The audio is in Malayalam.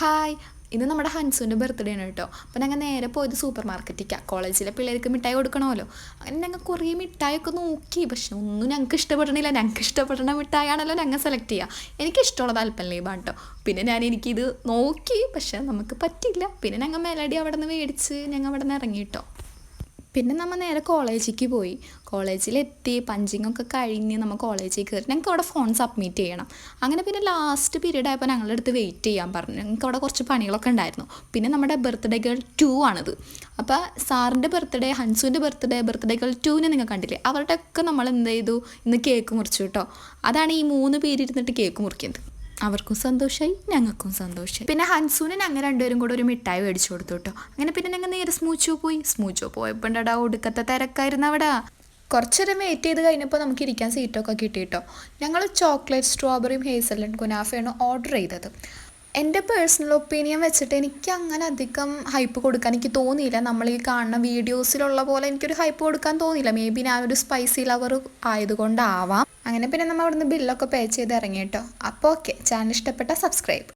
ഹായ്. ഇന്ന് നമ്മുടെ ഹൻസുവിന്റെ ബർത്ത്ഡേ ആണ് കേട്ടോ. അപ്പം ഞങ്ങൾ നേരെ പോയത് സൂപ്പർ മാർക്കറ്റിലേക്കാണ് കോളേജിലെ പിള്ളേർക്ക് മിഠായി കൊടുക്കണമല്ലോ. അങ്ങനെ ഞങ്ങൾ കുറേ മിഠായൊക്കെ നോക്കി. പക്ഷെ ഒന്നും ഞങ്ങൾക്ക് ഇഷ്ടപ്പെടണില്ല. ഞങ്ങൾക്ക് ഇഷ്ടപ്പെടുന്ന മിഠായിയാണല്ലോ ഞങ്ങൾ സെലക്ട് ചെയ്യുക എനിക്ക് എനിക്കിഷ്ടമുള്ളത് അല്പനലീബാണ് കേട്ടോ. പിന്നെ ഞാൻ എനിക്കിത് നോക്കി. പക്ഷെ നമുക്ക് പറ്റില്ല പിന്നെ ഞങ്ങൾ മെലഡി അവിടെ നിന്ന് മേടിച്ച് ഞങ്ങൾ അവിടെ നിന്ന് ഇറങ്ങി കേട്ടോ. പിന്നെ നമ്മൾ നേരെ കോളേജിലേക്ക് പോയി. കോളേജിലെത്തി പഞ്ചിങ്ങൊക്കെ കഴിഞ്ഞ് നമ്മൾ കോളേജിൽ കയറി. ഞങ്ങൾക്ക് അവിടെ ഫോൺ സബ്മിറ്റ് ചെയ്യണം. അങ്ങനെ പിന്നെ ലാസ്റ്റ് പീരീഡ് ആയപ്പോൾ ഞങ്ങളുടെ അടുത്ത് വെയിറ്റ് ചെയ്യാൻ പറഞ്ഞു. ഞങ്ങൾക്ക് അവിടെ കുറച്ച് പണികളൊക്കെ ഉണ്ടായിരുന്നു. പിന്നെ നമ്മുടെ ബർത്ത്ഡേകൾ ടു ആണിത്. അപ്പോൾ സാറിന്റെ ബർത്ത്ഡേ ഹൻസുവിന്റെ ബർത്ത്ഡേ ബർത്ത്ഡേകൾ ടുവിനെ നിങ്ങൾ കണ്ടില്ലേ? അവരുടെയൊക്കെ നമ്മൾ എന്ത് ചെയ്തു? ഇന്ന് കേക്ക് മുറിച്ചു കേട്ടോ അതാണ് ഈ മൂന്ന് പേര് ഇരുന്നിട്ട് കേക്ക് മുറിക്കുന്നത്. അവർക്കും സന്തോഷമായി ഞങ്ങൾക്കും സന്തോഷമായി പിന്നെ ഹൻസൂന് ഞങ്ങൾ രണ്ടുപേരും കൂടെ ഒരു മിഠായി മേടിച്ചു കൊടുത്തു കേട്ടോ. അങ്ങനെ പിന്നെ ഞങ്ങൾ നേരെ സ്മൂച്ചോ പോയി. സ്മൂച്ചോ പോയപ്പോൾ ഒടുക്കത്തെ തിരക്കായിരുന്നു അവിടെ. കുറച്ചേരം വെയിറ്റ് ചെയ്ത് കഴിഞ്ഞപ്പോൾ നമുക്ക് ഇരിക്കാൻ സീറ്റൊക്കെ കിട്ടി കേട്ടോ. ഞങ്ങൾ ചോക്ലേറ്റ് സ്ട്രോബെറിയും ഹേസൽനട്ട് കുനാഫയാണ് ഓർഡർ ചെയ്തത്. എന്റെ പേഴ്സണൽ ഒപ്പീനിയൻ വെച്ചിട്ട് എനിക്ക് അങ്ങനെ അധികം ഹൈപ്പ് കൊടുക്കാൻ എനിക്ക് തോന്നിയില്ല. നമ്മൾ ഈ കാണുന്ന വീഡിയോസിലുള്ള പോലെ എനിക്കൊരു ഹൈപ്പ് കൊടുക്കാൻ തോന്നിയില്ല. മേ ബി ഞാൻ ഒരു സ്പൈസി ലവർ ആയതുകൊണ്ടാവാം. അങ്ങനെ പിന്നെ നമ്മൾ അവിടുന്ന് ബില്ലൊക്കെ പേ ചെയ്ത് ഇറങ്ങി കേട്ടോ. അപ്പോൾ ഓക്കെ ചാനൽ ഇഷ്ടപ്പെട്ട സബ്സ്ക്രൈബ്